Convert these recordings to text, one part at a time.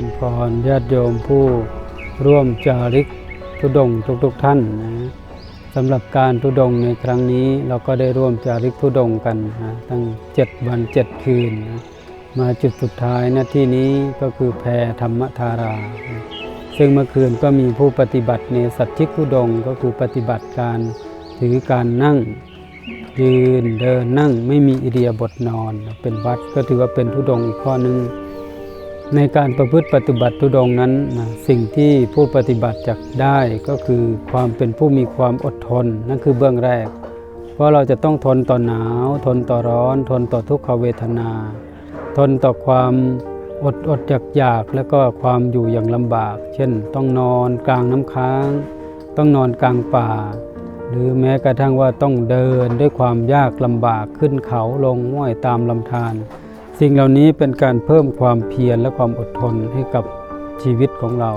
ริญพรญาติโยมผู้ร่วมจาริกทุดงทุกๆทท่านนะสำหรับการทุดงในครั้งนี้เราก็ได้ร่วมจาริกทุดงกันนะตั้ง 7 วัน 7 คืนนะมาจุดสุดท้ายนะที่นี้ก็คือแพรธรรมธารานะซึ่งเมื่อคืนก็มีผู้ปฏิบัติในสัตชิกทุดงก็คือปฏิบัติการถือการนั่งยืนเดินนั่งไม่มีอิเดียบทนอน เป็นวัดก็ถือว่าเป็นทุดงอีกข้อนึ่ง ในการประพฤติปฏิบัติทุดงนั้นนะสิ่งที่ผู้ปฏิบัติจะได้ก็คือความเป็นผู้มีความอดทนนั่นคือเบื้องแรก เพราะเราจะต้องทนต่อหนาว ทนต่อร้อน ทนต่อทุกขเวทนา ทนต่อความอดอดอยากอยากแล้วก็ความอยู่อย่างลำบาก เช่น ต้องนอนกลางน้ำค้าง ต้องนอนกลางป่า หรือแม้กระทั่งว่าต้องเดินด้วยความยากลำบากขึ้นเขาลงห้วยตามลำธาร สิ่งเหล่านี้เป็นการเพิ่มความเพียรและความอดทนให้กับชีวิตของเรา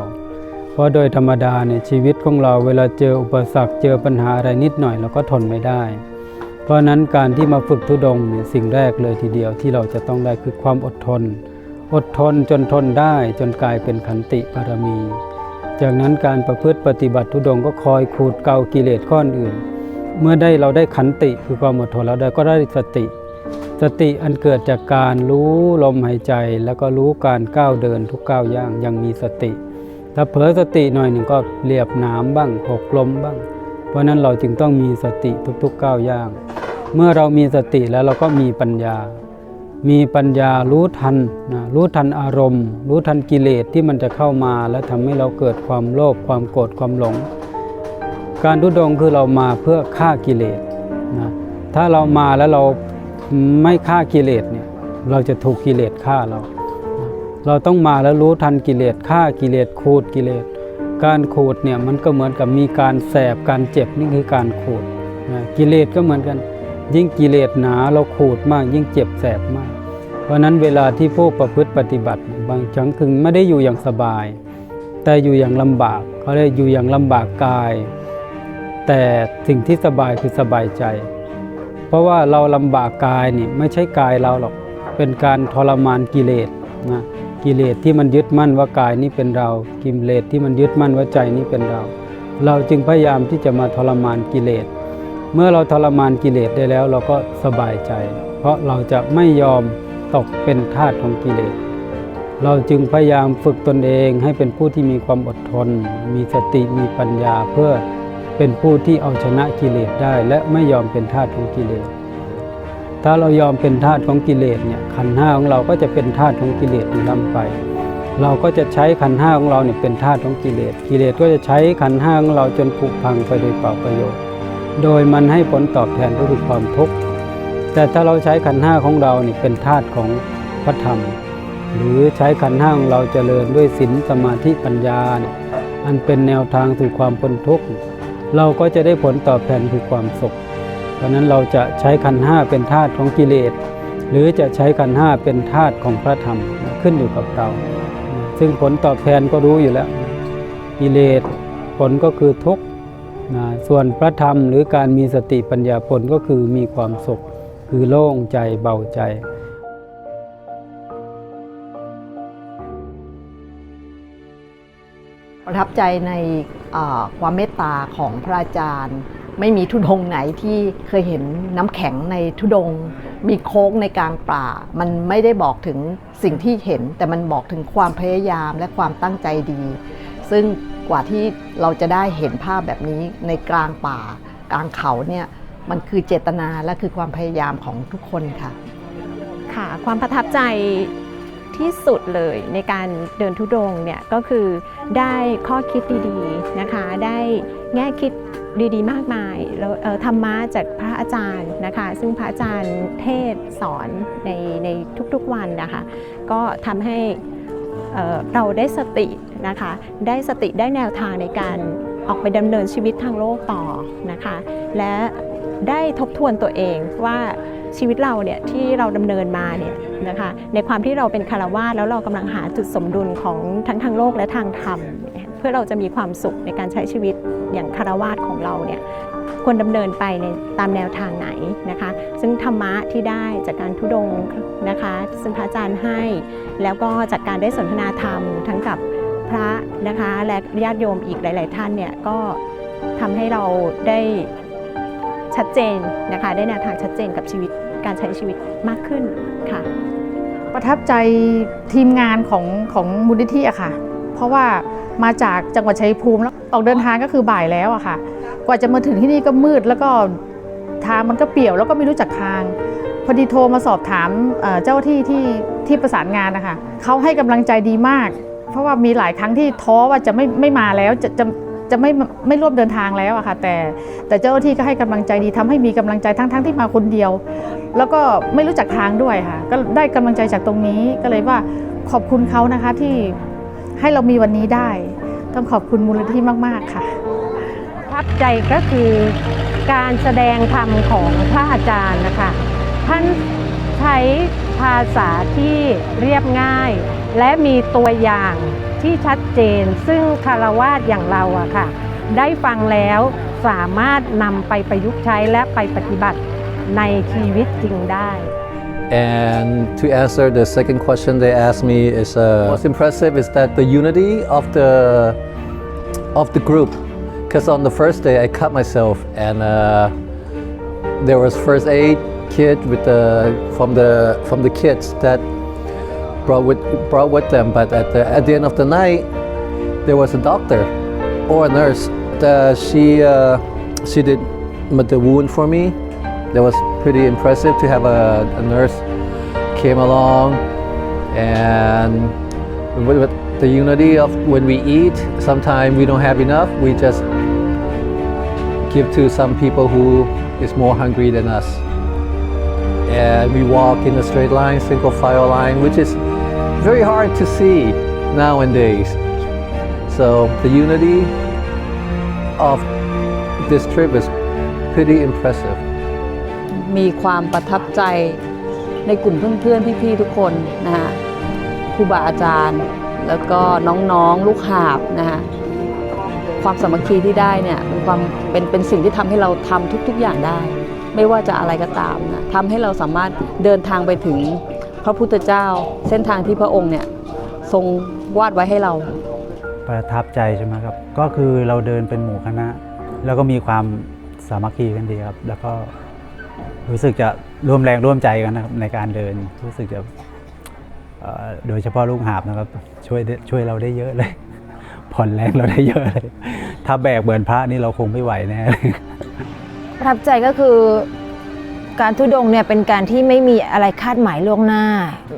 เพราะโดยธรรมดาเนี่ยชีวิตของเราเวลาเจออุปสรรคเจอปัญหาอะไรนิดหน่อยเราก็ทนไม่ได้ เพราะนั้นการที่มาฝึกทุดงเนี่ยสิ่งแรกเลยทีเดียวที่เราจะต้องได้คือความอดทน อดทนจนทนได้จนกลายเป็นขันติบารมี จากนั้นการประพฤติปฏิบัติทุดงก็คอยขูดเกากิเลสข้ออื่น เมื่อได้เราได้ขันติคือความอดทนแล้วได้ก็ได้สติ สติอันเกิดจากการรู้ลมหายใจ แล้วก็รู้การก้าวเดินทุกก้าวย่างยังมีสติ ถ้าเผลอสติหน่อยหนึ่งก็เรียบหน้ำบ้างหกล้มบ้าง เพราะนั้นเราจึงต้องมีสติทุกๆก้าวย่าง เมื่อเรามีสติแล้วเราก็มีปัญญา มีปัญญารู้ทันนะรู้ทันอารมณ์ รู้ทันกิเลสที่มันจะเข้ามา แล้วทำให้เราเกิดความโลภความโกรธความหลง การทุดงค์คือเรามาเพื่อฆ่ากิเลสนะถ้าเรามาแล้วเรา ไม่ฆ่ากิเลสเนี่ยเราจะถูกกิเลสฆ่าเรา เราต้องมาแล้วรู้ทันกิเลสฆ่ากิเลสขูดกิเลส การขูดเนี่ยมันก็เหมือนกับมีการแสบการเจ็บนี่คือการขูดกิเลสก็เหมือนกัน ยิ่งกิเลสหนาเราขูดมาก ยิ่งเจ็บแสบมาก เพราะนั้นเวลาที่ผู้ประพฤติปฏิบัติ บางครั้งคือไม่ได้อยู่อย่างสบาย แต่อยู่อย่างลำบากเขาเรียกอยู่อย่างลำบากกาย แต่สิ่งที่สบายคือสบายใจ ราะว่าเราลำบากกายนี่ไม่ใช่กายเราหรอก เป็นการทรมานกิเลสนะกิเลสที่มันยึดมั่นว่ากายนี้เป็นเรา กิเลสที่มันยึดมั่นว่าใจนี้เป็นเรา เราจึงพยายามที่จะมาทรมานกิเลส เมื่อเราทรมานกิเลสได้แล้วเราก็สบายใจ เพราะเราจะไม่ยอมตกเป็นทาสของกิเลส เราจึงพยายามฝึกตนเองให้เป็นผู้ที่มีความอดทน มีสติมีปัญญาเพื่อ เป็นผู้ที่เอาชนะกิเลสได้และไม่ยอมเป็นทาสของกิเลส ถ้าเรายอมเป็นทาสของกิเลสเนี่ยขันธ์ห้าของเราก็จะเป็นทาสของกิเลสอยู่ล่ำไป เราก็จะใช้ขันธ์ห้าของเราเนี่ยเป็นทาสของกิเลส กิเลสก็จะใช้ขันธ์ห้าของเราจนผุพังไปโดยเปล่าประโยชน์ โดยมันให้ผลตอบแทนก็คือความทุกข์แต่ถ้าเราใช้ขันธ์ห้าของเราเนี่ยเป็นธาตุของพระธรรม หรือใช้ขันธ์ห้าของเราเจริญด้วยศีลสมาธิปัญญาเนี่ยอันเป็นแนวทางสู่ความพ้นทุกข์ เราก็จะได้ผลตอบแทนคือความสุข เพราะนั้นเราจะใช้ขันห้าเป็นธาตุของกิเลส หรือจะใช้ขันห้าเป็นธาตุของพระธรรมขึ้นอยู่กับเรา ซึ่งผลตอบแทนก็รู้อยู่แล้ว กิเลสผลก็คือทุกข์ส่วนพระธรรมหรือการมีสติปัญญาผลก็คือมีความสุข คือโล่งใจเบาใจ ประทับใจในความเมตตาของพระอาจารย์ ไม่มีทุดงไหนที่เคยเห็นน้ำแข็งในทุดง มีโค้งในกลางป่า มันไม่ได้บอกถึงสิ่งที่เห็น แต่มันบอกถึงความพยายามและความตั้งใจดี ซึ่งกว่าที่เราจะได้เห็นภาพแบบนี้ในกลางป่า กลางเขาเนี่ยมันคือเจตนาและคือความพยายามของทุกคนค่ะ ค่ะ ความประทับใจที่สุดเลยในการเดินทุดงเนี่ยก็คือ ได้ข้อคิดดีๆนะคะ ได้แง่คิดดีๆ มากมายแล้วธรรมะจากพระอาจารย์นะคะ ซึ่งพระอาจารย์เทศสอนในในทุกๆวันนะคะ ก็ทำให้เราได้สตินะคะ ได้สติได้แนวทางในการออกไปดำเนินชีวิตทางโลกต่อนะคะ และได้ทบทวนตัวเองว่า ชีวิตเราเนี่ยที่เราดำเนินมาเนี่ยนะคะในความที่เราเป็นคารวาสแล้วเรากำลังหาจุดสมดุลของทั้งทางโลกและทางธรรม เพื่อเราจะมีความสุขในการใช้ชีวิตอย่างคารวาสของเราเนี่ยควรดำเนินไปในตามแนวทางไหนนะคะ ซึ่งธรรมะที่ได้จากการทุดงนะคะ ซึ่งพระอาจารย์ให้ แล้วก็จากการได้สนทนาธรรมทั้งกับพระนะคะและญาติโยมอีกหลาย ๆ ท่านเนี่ยก็ทำให้เราได้ชัดเจนนะคะ ได้แนวทางชัดเจนกับชีวิต การใช้ชีวิตมากขึ้นค่ะ ประทับใจทีมงานของของมูลนิธิอะค่ะ เพราะว่ามาจากจังหวัดชัยภูมิแล้วออกเดินทางก็คือบ่ายแล้วอะค่ะ กว่าจะมาถึงที่นี่ก็มืดแล้วก็ทางมันก็เปี่ยวแล้วก็ไม่รู้จักทาง พอดีโทรมาสอบถามเจ้าที่ที่ที่ประสานงานนะคะเขาให้กำลังใจดีมาก เพราะว่ามีหลายครั้งที่ท้อว่าจะไม่ไม่มาแล้วจะจะ จะไม่ไม่ร่วมเดินทางแล้วอะค่ะ แต่แต่เจ้าหน้าที่ก็ให้กำลังใจดีทำให้มีกำลังใจทั้งทั้งที่มาคนเดียว แล้วก็ไม่รู้จักทางด้วยค่ะ ก็ได้กำลังใจจากตรงนี้ก็เลยว่าขอบคุณเขานะคะที่ให้เรามีวันนี้ได้ ต้องขอบคุณมูลนิธิมาก ๆ ค่ะประทับใจก็คือการแสดงธรรมของพระอาจารย์นะคะ ท่านใช้ภาษาที่เรียบง่าย และมีตัวอย่างที่ชัดเจน ซึ่งคารวาสอย่างเราอะค่ะ ได้ฟังแล้วสามารถนำไปประยุกต์ใช้และไปปฏิบัติในชีวิตจริงได้ And to answer the second question they asked me is uh, most impressive is that the unity of the of the group. Because on the first day I cut myself and uh, there was first aid kit with the from the from the kids that brought with brought with them. But at the at the end of the night there was a doctor or a nurse. The, she uh, she did the wound for me. That was pretty impressive to have a, a nurse came along and with, with the unity of when we eat. Sometimes we don't have enough. We just give to some people who is more hungry than us. And we walk in a straight line, single file line, which is very hard to see nowadays. So the unity of this trip is pretty impressive. มีความประทับใจในกลุ่มเพื่อนๆ พี่ๆ ทุกคนนะฮะครูบาอาจารย์ แล้วก็น้องๆ ลูกหาบนะฮะความสามัคคีที่ได้เนี่ยเป็นความเป็นเป็นสิ่งที่ทำให้เราทำทุกๆอย่างได้ ไม่ว่าจะอะไรก็ตามนะทำให้เราสามารถเดินทางไปถึง พระพุทธเจ้าเส้นทางที่พระองค์เนี่ยทรงวาดไว้ให้เรา ประทับใจใช่ไหมครับ ก็คือเราเดินเป็นหมู่คณะ แล้วก็มีความสามัคคีกันดีครับ แล้วก็รู้สึกจะร่วมแรงร่วมใจกันนะครับในการเดินรู้สึกจะเอ่อโดยเฉพาะลูกหาบนะครับ ช่วยได้ช่วยเราได้เยอะเลย ผ่อนแรงเราได้เยอะเลย ถ้าแบกเหมือนพระนี่เราคงไม่ไหวแน่เลยประทับใจก็คือ การทุดงเนี่ยเป็นการที่ไม่มีอะไรคาดหมายล่วงหน้า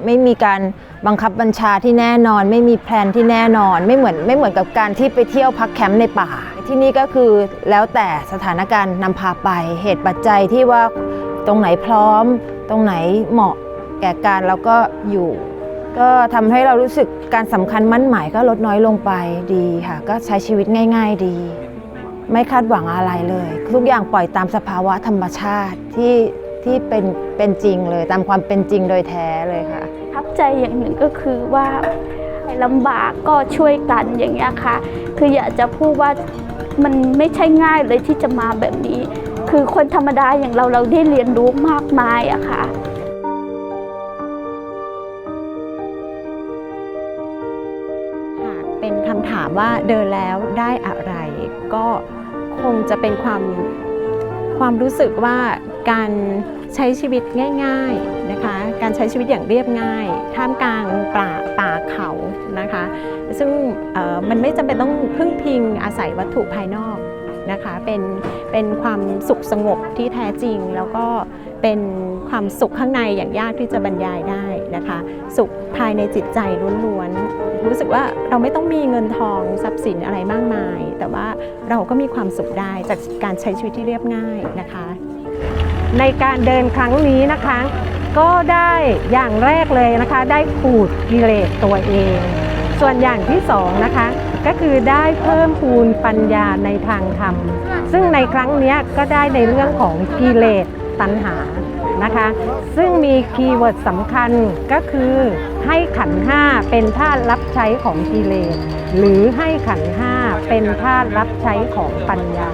ไม่มีการบังคับบัญชาที่แน่นอน ไม่มีแพลนที่แน่นอน ไม่เหมือนไม่เหมือนกับการที่ไปเที่ยวพักแคมป์ในป่า ที่นี่ก็คือแล้วแต่สถานการณ์นำพาไปเหตุปัจจัยที่ว่าตรงไหนพร้อม ตรงไหนเหมาะแก่การแล้วก็อยู่ ก็ทำให้เรารู้สึกการสำคัญมั่นหมายก็ลดน้อยลงไปดีค่ะ ก็ใช้ชีวิตง่าย ๆดีไม่คาดหวังอะไรเลย ทุกอย่างปล่อยตามสภาวะธรรมชาติที่ ที่เป็นเป็นจริงเลย ตามความเป็นจริงโดยแท้เลยค่ะประทับใจอย่างหนึ่งก็คือว่าลำบากก็ช่วยกันอย่างเงี้ยค่ะ คืออยากจะพูดว่ามันไม่ใช่ง่ายเลยที่จะมาแบบนี้ คือคนธรรมดาอย่างเราเราได้เรียนรู้มากมายอะค่ะหากเป็นคำถามว่าเดินแล้วได้อะไร ก็คงจะเป็นความความรู้สึกว่า การใช้ชีวิตง่ายๆนะคะ การใช้ชีวิตอย่างเรียบง่าย ท่ามกลางป่าป่าเขานะคะ ซึ่งมันไม่จำเป็นต้องพึ่งพิงอาศัยวัตถุภายนอกนะคะ เป็นเป็นความสุขสงบที่แท้จริง แล้วก็เป็นความสุขข้างในอย่างยากที่จะบรรยายได้นะคะ สุขภายในจิตใจล้วนๆ รู้สึกว่าเราไม่ต้องมีเงินทองทรัพย์สินอะไรมากมาย แต่ว่าเราก็มีความสุขได้จากการใช้ชีวิตที่เรียบง่ายนะคะ ในการเดินครั้งนี้นะคะ ก็ได้อย่างแรกเลยนะคะ ได้ขูดกิเลสตัวเอง ส่วนอย่างที่สองนะคะ ก็คือได้เพิ่มพูนปัญญาในทางธรรม ซึ่งในครั้งนี้ก็ได้ในเรื่องของกิเลสตัณหานะคะ ซึ่งมีคีย์เวิร์ดสำคัญก็คือให้ขันห้าเป็นธาตุรับใช้ของกิเลส หรือให้ขันห้าเป็นธาตุรับใช้ของปัญญา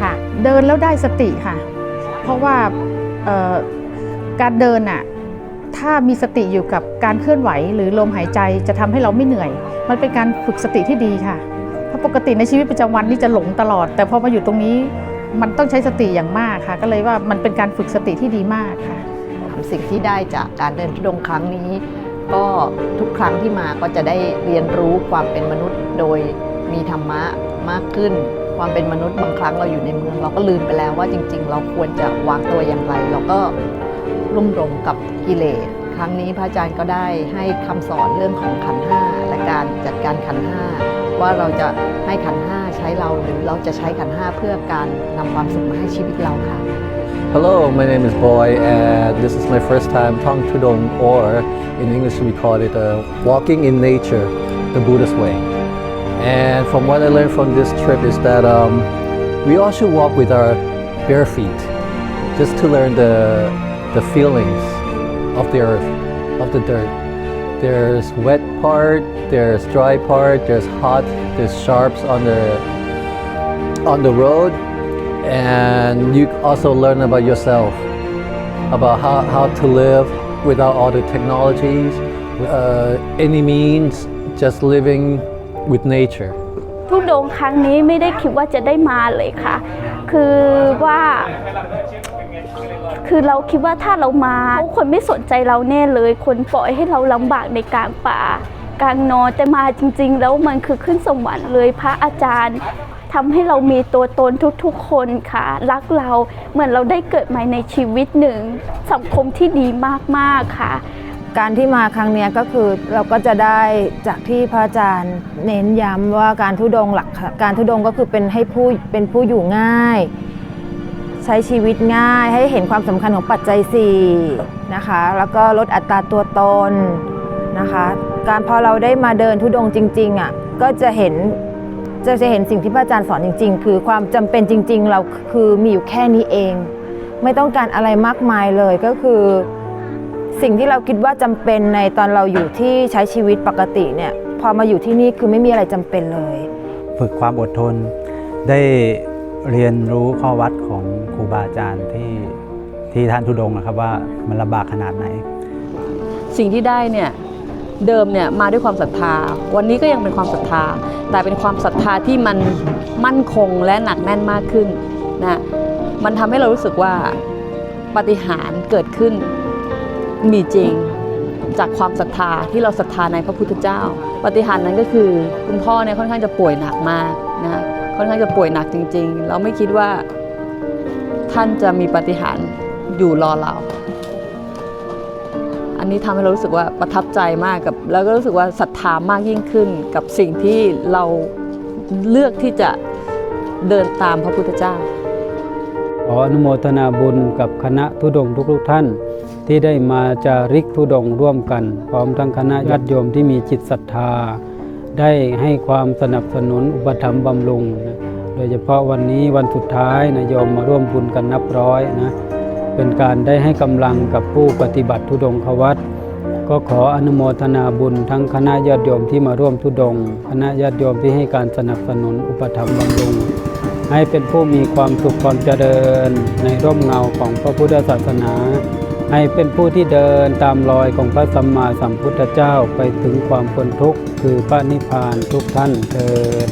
ค่ะ เดินแล้วได้สติค่ะ เพราะว่าการเดินน่ะถ้ามีสติอยู่กับการเคลื่อนไหวหรือลมหายใจจะทำให้เราไม่เหนื่อย มันเป็นการฝึกสติที่ดีค่ะ เพราะปกติในชีวิตประจำวันนี่จะหลงตลอด แต่พอมาอยู่ตรงนี้มันต้องใช้สติอย่างมากค่ะ ก็เลยว่ามันเป็นการฝึกสติที่ดีมากค่ะ สิ่งที่ได้จากการเดินทุดงครั้งนี้ ก็ทุกครั้งที่มาก็จะได้เรียนรู้ความเป็นมนุษย์โดยมีธรรมะมากขึ้น ความเป็นมนุษย์บางครั้งเราอยู่ในเมือง เราก็ลืมไปแล้วว่าจริง ๆ เราควรจะวางตัวอย่างไร เราก็รุ่มหลงกับกิเลสครั้งนี้พระอาจารย์ก็ได้ให้คำสอนเรื่องของขันห้าและการจัดการขันห้าว่าเราจะให้ขันห้าใช้เราหรือเราจะใช้ขันห้าเพื่อการนำความสุขมาให้ชีวิตเราค่ะ Hello, my name is Boy, and this is my first time Tong Tudong, or in English we call it uh, walking in nature, the Buddhist way. And from what I learned from this trip is that um, we all should walk with our bare feet, just to learn the the feelings of the earth, of the dirt. There's wet part, there's dry part, there's hot, there's sharps on the on the road, and you also learn about yourself, about how, how to live without all the technologies, uh, any means, just living with nature. ทุดงครั้งนี้ไม่ได้คิดว่าจะได้มาเลยค่ะ คือว่า คือเราคิดว่าถ้าเรามาคนไม่สนใจเราแน่เลย คนปล่อยให้เราลำบากในกลางป่ากลางนอนแต่มาจริง ๆ แล้วมันคือขึ้นสวรรค์เลยพระอาจารย์ทำให้เรามีตัวตนทุกๆคนค่ะ รักเราเหมือนเราได้เกิดใหม่ในชีวิตหนึ่ง สังคมที่ดีมากๆค่ะ การที่มาครั้งนี้ก็คือเราก็จะได้จากที่พระอาจารย์เน้นย้ำว่าการทุดงหลักการทุดงก็คือเป็นให้ผู้เป็นผู้อยู่ง่าย ใช้ชีวิตง่ายให้เห็นความสำคัญของปัจจัย4นะคะแล้วก็ลดอัตราตัวตนนะคะการพอเราได้มาเดินทุดงจริงๆอะก็จะเห็นจะจะเห็นสิ่งที่พระอาจารย์สอนจริง ๆ คือความจำเป็นจริง ๆ เราคือมีอยู่แค่นี้เอง ไม่ต้องการอะไรมากมายเลยก็คือ สิ่งที่เราคิดว่าจำเป็นในตอนเราอยู่ที่ใช้ชีวิตปกติเนี่ยพอมาอยู่ที่นี่คือไม่มีอะไรจำเป็นเลย ฝึกความอดทน ได้เรียนรู้ข้อวัดของครูบาอาจารย์ที่ที่ท่านทุดงค์นะครับว่ามันลำบากขนาดไหน สิ่งที่ได้เนี่ยเดิมเนี่ยมาด้วยความศรัทธา วันนี้ก็ยังเป็นความศรัทธา แต่เป็นความศรัทธาที่มันมั่นคงและหนักแน่นมากขึ้นนะมันทำให้เรารู้สึกว่าปาฏิหารย์เกิดขึ้น มีจริงจากความศรัทธาที่เราศรัทธาในพระพุทธเจ้า ปฏิหารนั้นก็คือคุณพ่อเนี่ยค่อนข้างจะป่วยหนักมากนะค่อนข้างจะป่วยหนักจริง ๆ เราไม่คิดว่าท่านจะมีปฏิหารอยู่รอเรา อันนี้ทำให้เรารู้สึกว่าประทับใจมากกับ แล้วก็รู้สึกว่าศรัทธามากยิ่งขึ้นกับสิ่งที่เราเลือกที่จะเดินตามพระพุทธเจ้า ขออนุโมทนาบุญกับคณะทุดงทุกๆท่าน ที่ได้มาจาริกทุดงร่วมกัน พร้อมทั้งคณะญาติโยมที่มีจิตศรัทธา ได้ให้ความสนับสนุนอุปถัมภ์บำรุงนะโดยเฉพาะวันนี้วันสุดท้ายนะโยมมาร่วมบุญกันนับร้อยนะเป็นการได้ให้กำลังกับผู้ปฏิบัติทุดงควัตก็ขออนุโมทนาบุญทั้งคณะญาติโยมที่มาร่วมทุดงค์คณะญาติโยมที่ให้การสนับสนุนอุปถัมภ์บำรุง ให้เป็นผู้มีความสุขความเจริญในร่มเงาของพระพุทธศาสนา ให้เป็นผู้ที่เดินตามรอยของพระสัมมาสัมพุทธเจ้าไปถึงความพ้นทุกข์คือพระนิพพานทุกท่านเทิน